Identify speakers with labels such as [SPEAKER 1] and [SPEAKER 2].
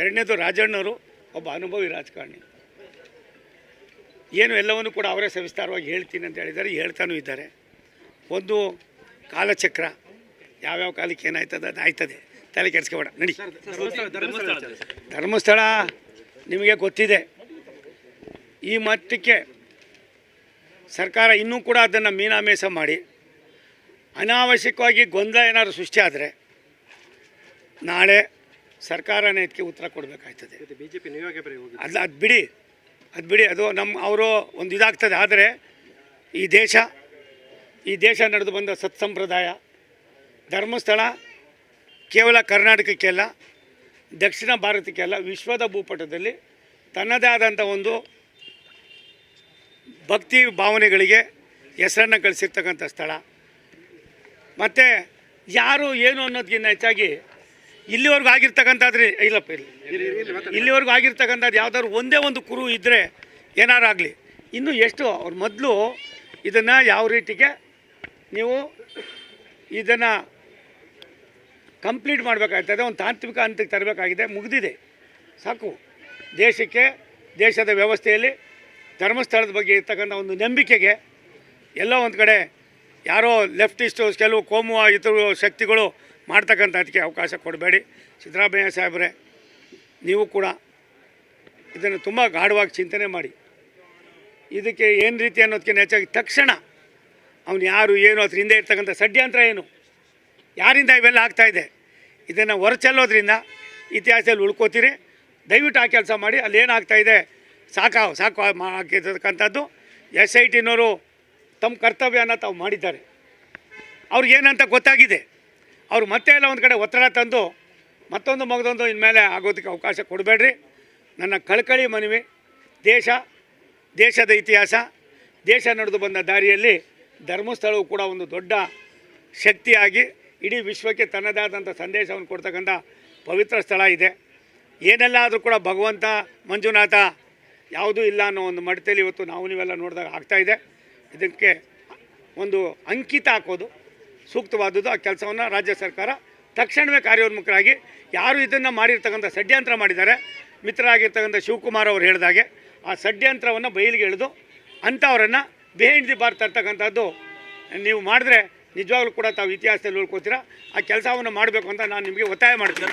[SPEAKER 1] ಎರಡನೇದು ರಾಜಣ್ಣವರು ಒಬ್ಬ ಅನುಭವಿ ರಾಜಕಾರಣಿ. ಏನು ಎಲ್ಲವನ್ನು ಕೂಡ ಅವರೇ ಸವಿಸ್ತಾರವಾಗಿ ಹೇಳ್ತೀನಿ ಅಂತ ಹೇಳಿದ್ದಾರೆ ಹೇಳ್ತಾನೂ ಇದ್ದಾರೆ. ಒಂದು ಕಾಲಚಕ್ರ ಯಾವ್ಯಾವ ಕಾಲಕ್ಕೆ ಏನಾಯ್ತದ ಅದು ಆಯ್ತದೆ. ತಲೆ ಕೆಡಿಸ್ಕೊಬೇಡ ನಡಿ. ಧರ್ಮಸ್ಥಳ ನಿಮಗೆ ಗೊತ್ತಿದೆ. ಈ ಮಟ್ಟಕ್ಕೆ ಸರ್ಕಾರ ಇನ್ನೂ ಕೂಡ ಅದನ್ನು ಮೀನಾಮೇಷ ಮಾಡಿ ಅನಾವಶ್ಯಕವಾಗಿ ಗೊಂದಲ ಏನಾದರೂ ಸೃಷ್ಟಿ ಆದರೆ ನಾಳೆ ಸರ್ಕಾರನೇ ಇದಕ್ಕೆ ಉತ್ತರ ಕೊಡಬೇಕಾಗ್ತದೆ
[SPEAKER 2] ಬಿಜೆಪಿ
[SPEAKER 1] ಅದು ಅದು ಬಿಡಿ ಅದು ಬಿಡಿ ಅದು ನಮ್ಮ ಅವರು ಒಂದು ಇದಾಗ್ತದೆ. ಆದರೆ ಈ ದೇಶ ಈ ದೇಶ ನಡೆದು ಬಂದ ಸತ್ಸಂಪ್ರದಾಯ ಧರ್ಮಸ್ಥಳ ಕೇವಲ ಕರ್ನಾಟಕಕ್ಕೆಲ್ಲ ದಕ್ಷಿಣ ಭಾರತಕ್ಕೆಲ್ಲ ವಿಶ್ವದ ಭೂಪಟದಲ್ಲಿ ತನ್ನದೇ ಆದಂಥ ಒಂದು ಭಕ್ತಿ ಭಾವನೆಗಳಿಗೆ ಹೆಸರನ್ನು ಕಳಿಸಿರ್ತಕ್ಕಂಥ ಸ್ಥಳ. ಮತ್ತು ಯಾರು ಏನು ಅನ್ನೋದಕ್ಕಿಂತ ಹೆಚ್ಚಾಗಿ ಇಲ್ಲಿವರೆಗೂ ಆಗಿರ್ತಕ್ಕಂಥದ್ರಿ ಇಲ್ಲಪ್ಪ ಇಲ್ಲಿ ಇಲ್ಲಿವರೆಗೂ ಆಗಿರ್ತಕ್ಕಂಥದ್ದು ಯಾವ್ದಾದ್ರು ಒಂದೇ ಒಂದು ಕುರು ಇದ್ದರೆ ಏನಾರು ಆಗಲಿ. ಇನ್ನು ಎಷ್ಟು, ಅವ್ರ ಮೊದಲು ಇದನ್ನು ಯಾವ ರೀತಿಗೆ ನೀವು ಇದನ್ನು ಕಂಪ್ಲೀಟ್ ಮಾಡಬೇಕಾಗ್ತದೆ, ಒಂದು ತಾಂತ್ರಿಕ ಹಂತಕ್ಕೆ ತರಬೇಕಾಗಿದೆ, ಮುಗಿದಿದೆ. ಸಾಕು. ದೇಶಕ್ಕೆ, ದೇಶದ ವ್ಯವಸ್ಥೆಯಲ್ಲಿ, ಧರ್ಮಸ್ಥಳದ ಬಗ್ಗೆ ಇರ್ತಕ್ಕಂಥ ಒಂದು ನಂಬಿಕೆಗೆ ಎಲ್ಲೋ ಒಂದು ಕಡೆ ಯಾರೋ ಲೆಫ್ಟಿಸ್ಟು, ಕೆಲವು ಕೋಮು ಇತರ ಶಕ್ತಿಗಳು ಮಾಡ್ತಕ್ಕಂಥ ಅದಕ್ಕೆ ಅವಕಾಶ ಕೊಡಬೇಡಿ. ಸಿದ್ದರಾಮಯ್ಯ ಸಾಹೇಬ್ರೆ, ನೀವು ಕೂಡ ಇದನ್ನು ತುಂಬ ಗಾಢವಾಗಿ ಚಿಂತನೆ ಮಾಡಿ. ಇದಕ್ಕೆ ಏನು ರೀತಿ ಅನ್ನೋದಕ್ಕಿಂತ ಹೆಚ್ಚಾಗಿ ತಕ್ಷಣ ಅವನು ಯಾರು, ಏನು, ಅದ್ರ ಹಿಂದೆ ಇರ್ತಕ್ಕಂಥ ಷಡ್ಯಂತ್ರ ಏನು, ಯಾರಿಂದ ಇವೆಲ್ಲ ಆಗ್ತಾ ಇದೆ, ಇದನ್ನು ಹೊರಚೆಲ್ಲೋದ್ರಿಂದ ಇತಿಹಾಸದಲ್ಲಿ ಉಳ್ಕೋತೀರಿ. ದಯವಿಟ್ಟು ಆ ಕೆಲಸ ಮಾಡಿ, ಅಲ್ಲಿ ಏನಾಗ್ತಾಯಿದೆ ಸಾಕು ಸಾಕು ಹಾಕಿರ್ತಕ್ಕಂಥದ್ದು. ಎಸ್ ಐ ಟಿನವರು ತಮ್ಮ ಕರ್ತವ್ಯನ ತಾವು ಮಾಡಿದ್ದಾರೆ. ಅವ್ರಿಗೇನಂತ ಗೊತ್ತಾಗಿದೆ. ಅವರು ಮತ್ತೆ ಎಲ್ಲ ಒಂದು ಕಡೆ ಒತ್ತಡ ತಂದು ಮತ್ತೊಂದು ಮಗದೊಂದು ಇನ್ಮೇಲೆ ಆಗೋದಕ್ಕೆ ಅವಕಾಶ ಕೊಡಬೇಡ್ರಿ. ನನ್ನ ಕಳಕಳಿ ಮನವಿ, ದೇಶ, ದೇಶದ ಇತಿಹಾಸ, ದೇಶ ನಡೆದು ಬಂದ ದಾರಿಯಲ್ಲಿ ಧರ್ಮಸ್ಥಳವು ಕೂಡ ಒಂದು ದೊಡ್ಡ ಶಕ್ತಿಯಾಗಿ ಇಡೀ ವಿಶ್ವಕ್ಕೆ ತನ್ನದಾದಂಥ ಸಂದೇಶವನ್ನು ಕೊಡ್ತಕ್ಕಂಥ ಪವಿತ್ರ ಸ್ಥಳ ಇದೆ. ಏನೆಲ್ಲ ಆದರೂ ಕೂಡ ಭಗವಂತ, ಮಂಜುನಾಥ ಯಾವುದೂ ಇಲ್ಲ ಅನ್ನೋ ಒಂದು ಮಟ್ಟದಲ್ಲಿ ಇವತ್ತು ನಾವು ನೀವೆಲ್ಲ ನೋಡಿದಾಗ ಆಗ್ತಾ ಇದೆ. ಇದಕ್ಕೆ ಒಂದು ಅಂಕಿತ ಹಾಕೋದು. ಸೂಕ್ತವಾದದ್ದು ಆ ಕೆಲಸವನ್ನು ರಾಜ್ಯ ಸರ್ಕಾರ ತಕ್ಷಣವೇ ಕಾರ್ಯೋನ್ಮುಖರಾಗಿ ಯಾರು ಇದನ್ನು ಮಾಡಿರ್ತಕ್ಕಂಥ ಷಡ್ಯಂತ್ರ ಮಾಡಿದ್ದಾರೆ. ಮಿತ್ರರಾಗಿರ್ತಕ್ಕಂಥ ಶಿವಕುಮಾರ್ ಅವರು ಹೇಳಿದಾಗೆ ಆ ಷಡ್ಯಂತ್ರವನ್ನು ಬಯಲಿಗೆ ಎಳೆದು ಅಂಥವರನ್ನು ಬಿಹೈಂಡ್ ದಿ ಬಾರ್ ತರ್ತಕ್ಕಂಥದ್ದು ನೀವು ಮಾಡಿದ್ರೆ ನಿಜವಾಗ್ಲೂ ಕೂಡ ತಾವು ಇತಿಹಾಸದಲ್ಲಿ ಉಳ್ಕೋತೀರಾ. ಆ ಕೆಲಸವನ್ನು ಮಾಡಬೇಕು ಅಂತ ನಾನು ನಿಮಗೆ ಒತ್ತಾಯ ಮಾಡ್ತೀನಿ.